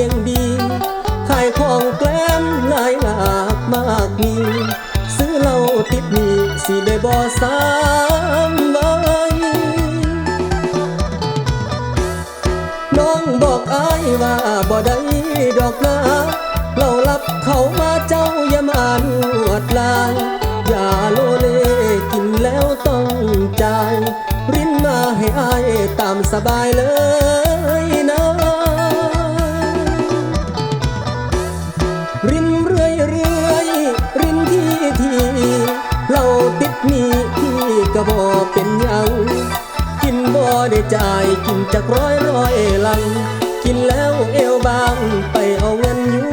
สียงดี ขายของแกล้มหลายหลากมากมี ซื้อเหล้าติดหนี้สิได้บ่สามไว้น้องบอกอายว่าบ่ได้ดอกนะเรารับเขามาเจ้าอย่ามานวดลายอย่าโลเลกินแล้วต้องจ่ายรินมาให้อายตามสบายเลย ก็บ่เป็นยังกินบ่ได้จ่ายกินจากร้อยร้อยลัง กินแล้วเอวบางไปเอาเงินอยู่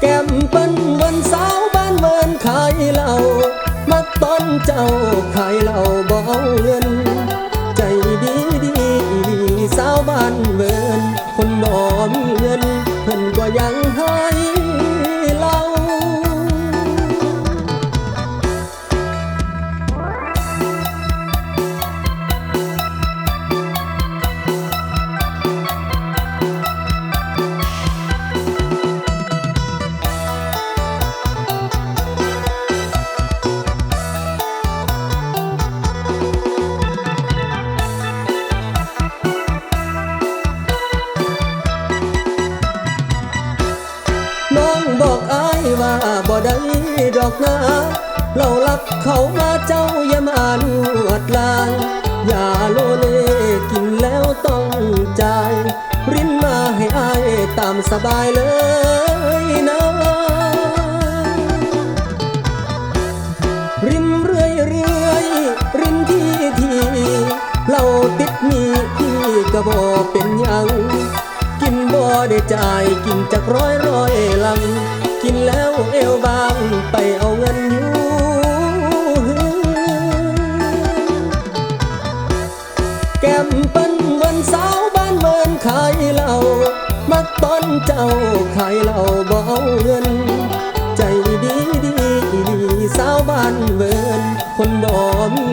แก้มเปิ้นวันสาวบ้านเมินขายเหล้ามักตอนเจ้าขายเหล้าบ่เอาเงิน ใจดีดีอีสาวบ้านเมินคนบ่มีเงินเพิ่นก็ยังให้ บ่ได้ดอกนะเรารับเขามาเจ้าอย่ามานวดลายอย่าโลเลกินแล้วต้องจ่าย รินมาให้อายตามสบายเลยนะรินเรื่อยเรื่อยรินที่ทีเราติดหนี้พี่ก็บ่เป็นยัง กินบ่ได้จ่ายกินจากร้อยร้อยลัง กินแล้วเอวบางไปเอาเงินอยู่แก้มเปิ้นวันสาวบ้านเมินขายเหล้ามักตอนเจ้าขายเหล้าเอาเงิน ใจดีดีอีหลีสาวบ้านเวินคนบ่มี